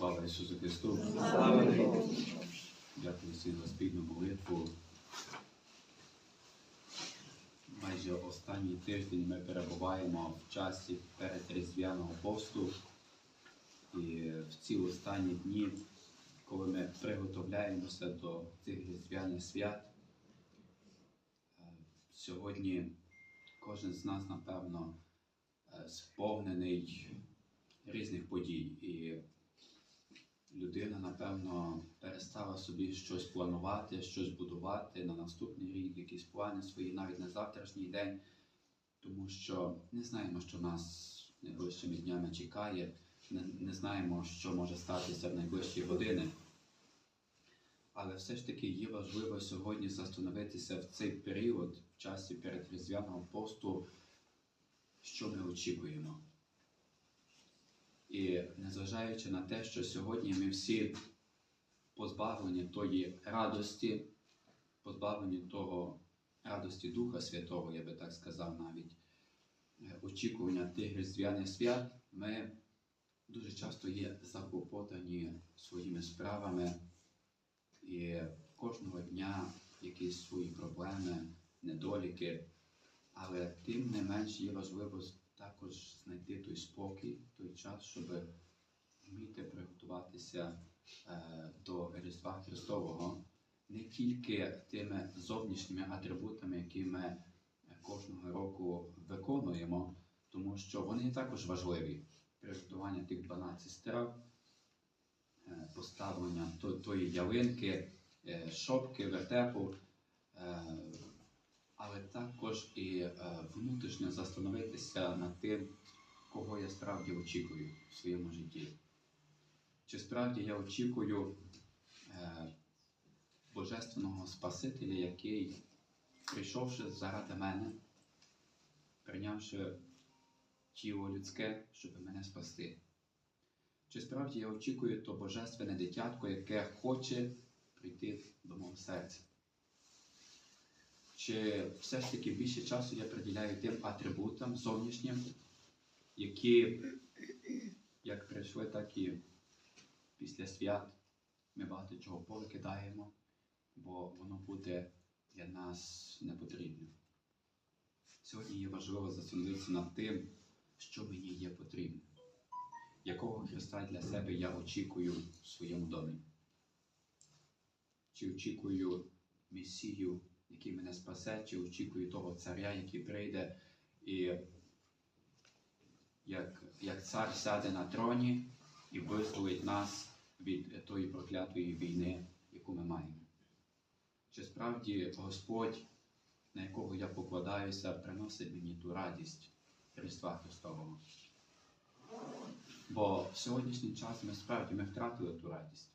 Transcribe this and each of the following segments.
Слава Ісусу Христу! Слава Богу. Дякую всім за спільну молитву. Майже останній тиждень ми перебуваємо в часі перед Різдвяного посту. І в ці останні дні, коли ми приготовляємося до цих різдвяних свят, е, сьогодні кожен з нас, напевно, е, сповнений різних подій. І людина, напевно, перестала собі щось планувати, щось будувати на наступний рік, якісь плани свої, навіть на завтрашній день, тому що не знаємо, що нас найближчими днями чекає, не, не знаємо, що може статися в найближчі години. Але все ж таки є важливо сьогодні застановитися в цей період, в часі перед Різдвяного посту, що ми очікуємо. І незважаючи на те, що сьогодні ми всі позбавлені тої радості, позбавлені того радості Духа Святого, я би так сказав навіть, е, очікування тих різдвяних свят, ми дуже часто є заклопотані своїми справами і кожного дня якісь свої проблеми, недоліки. Але тим не менш є важливо також знайти той спокій, той час, щоб вміти приготуватися е, до Різдва Христового не тільки тими зовнішніми атрибутами, які ми кожного року виконуємо, тому що вони також важливі. Приготування тих 12 страв, е, поставлення тої ялинки, е, шопки, вертепу. Але також і е, внутрішньо застановитися над тим, кого я справді очікую в своєму житті. Чи справді я очікую е, Божественного Спасителя, який, прийшовши заради мене, прийнявши тіло людське, щоб мене спасти. Чи справді я очікую то божественне дитятко, яке хоче прийти до мого серця? Чи все ж таки більше часу я приділяю тим атрибутам зовнішнім, які як прийшли, так і після свят ми багато чого повикидаємо, бо воно буде для нас не потрібним. Сьогодні є важливо застановитися над тим, що мені є потрібно, якого Христа для себе я очікую в своєму домі. Чи очікую Месію, який мене спасе, чи очікую того царя, який прийде і як, як цар сяде на троні і визволить нас від тої проклятої війни, яку ми маємо. Чи справді Господь, на якого я покладаюся, приносить мені ту радість Різдва Христового? Бо в сьогоднішній час ми справді ми втратили ту радість.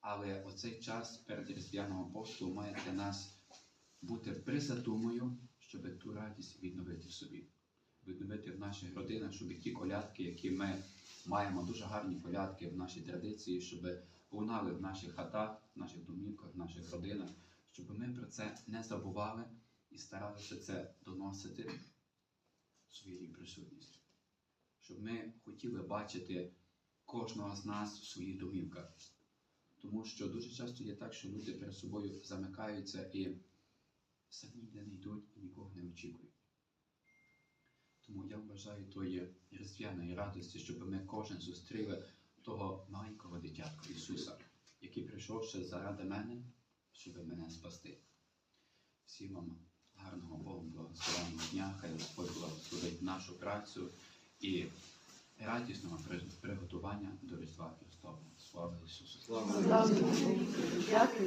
Але оцей час перед Різдвяного посту має для нас бути призадумою, щоб ту радість відновити собі, відновити в наших родинах, щоб ті колядки, які ми маємо, дуже гарні колядки в нашій традиції, щоб лунали в наших хатах, в наших домівках, в наших родинах, щоб ми про це не забували і старалися це доносити в своїй присутності. Щоб ми хотіли бачити кожного з нас в своїх домівках. Тому що дуже часто є так, що люди перед собою замикаються і самі не йдуть і нікого не очікують. Тому я вважаю тої різдвяної радості, щоб ми кожен зустріли того маленького дитятка Ісуса, який прийшов ще заради мене, щоб мене спасти. Всім вам гарного Богу, благословенного дня, хай Господь благословить нашу працю і радісного приготування до Різдва Христового. Слава Ісусу! Слава. Дякую.